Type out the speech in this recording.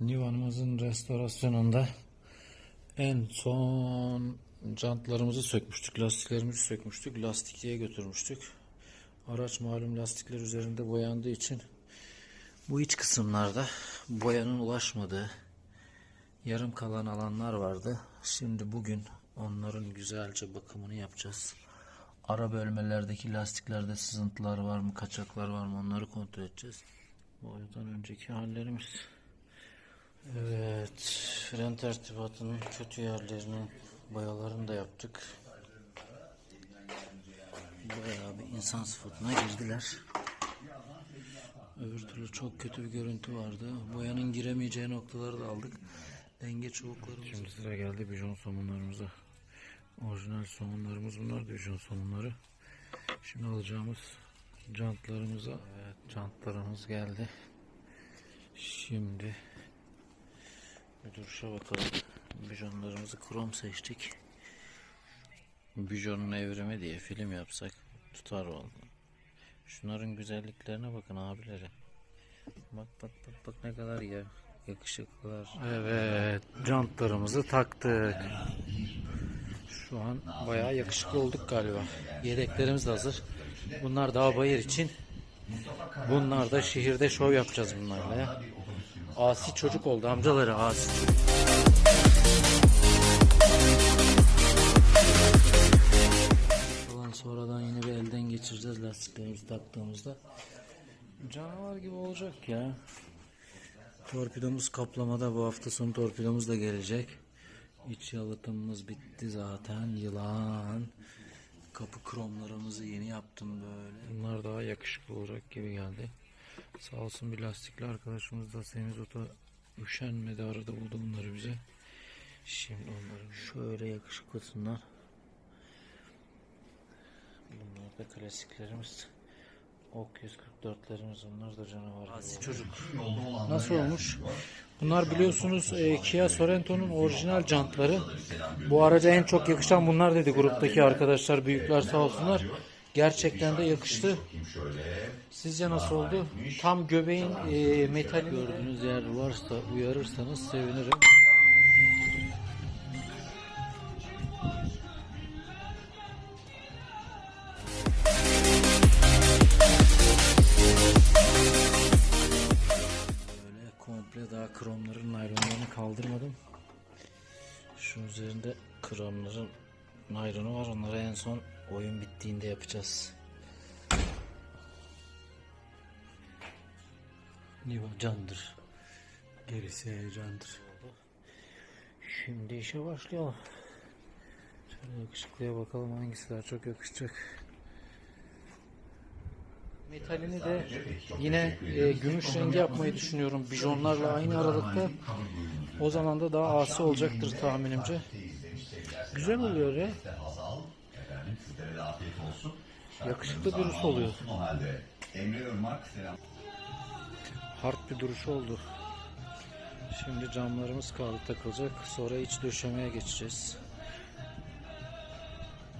Niva'mızın restorasyonunda en son jantlarımızı sökmüştük, lastiklerimizi sökmüştük, lastikliğe götürmüştük. Araç malum lastikler üzerinde boyandığı için bu iç kısımlarda boyanın ulaşmadığı yarım kalan alanlar vardı. Şimdi bugün onların güzelce bakımını yapacağız. Ara bölmelerdeki lastiklerde sızıntılar var mı, kaçaklar var mı onları kontrol edeceğiz. Bu yüzden önceki hallerimiz. Evet, fren tertibatının kötü yerlerinin boyalarını da yaptık. Bayağı bir insan sıfatına girdiler. Öbür türlü çok kötü bir görüntü vardı. Boyanın giremeyeceği noktaları da aldık. Denge çubuklarımız. Şimdi sıra geldi bijon somunlarımıza. Orijinal somunlarımız bunlar bijon somunları. Şimdi alacağımız jantlarımıza. Evet, jantlarımız geldi. Şimdi duruşa bakalım. Bijonlarımızı krom seçtik. Bijonun evrimi diye film yapsak tutar vallahi. Şunların güzelliklerine bakın abileri. Bak bak bak bak ne kadar ya yakışıklılar. Evet, jantlarımızı taktık. Şu an bayağı yakışıklı olduk galiba. Yedeklerimiz de hazır. Bunlar daha bayır için. Bunlar da şehirde şov yapacağız bunlarla ya. Asi çocuk oldu amcaları asi çocuk. Sonradan yine bir elden geçireceğiz lastiklerimizi taktığımızda. Canavar gibi olacak ya. Torpidomuz kaplamada bu hafta sonu torpidomuz da gelecek. İç yalıtımımız bitti zaten. Yılan. Kapı kromlarımızı yeni yaptım böyle. Bunlar daha yakışıklı olacak gibi geldi. Sağ olsun bir lastikli arkadaşımız da semizota üşenmedi arada buldu bunları bize. Şimdi onları şöyle yakışıklısınlar. Bunlar da klasiklerimiz. Ok 144'lerimiz bunlar da canavar gibi. çocuk. Nasıl olmuş? Bunlar biliyorsunuz e, Kia Sorrento'nun orijinal jantları. Bu araca en çok yakışan bunlar dedi gruptaki arkadaşlar, büyükler sağ olsunlar. Gerçekten de yakıştı. Sizce nasıl oldu? Tam göbeğin e, metali gördüğünüz yer varsa uyarırsanız sevinirim. Böyle komple daha kromların naylonlarını kaldırmadım. Şu üzerinde kromların naylonu var. Onları en son oyun bittiğinde yapacağız. Niva candır. Gerisi heyecandır. Şimdi işe başlayalım. Şöyle yakışıklıya bakalım hangisi daha çok yakışacak. Metalini de yine e, gümüş rengi yapmayı düşünüyorum. Bijonlarla aynı aralıkta. O zaman da daha asi olacaktır tahminimce. Güzel oluyor ya. Yakışıklı bir Rus oluyor. O halde Emre Irmak selam. Hard bir duruş oldu. Şimdi camlarımız kaldı takılacak. Sonra iç döşemeye geçeceğiz.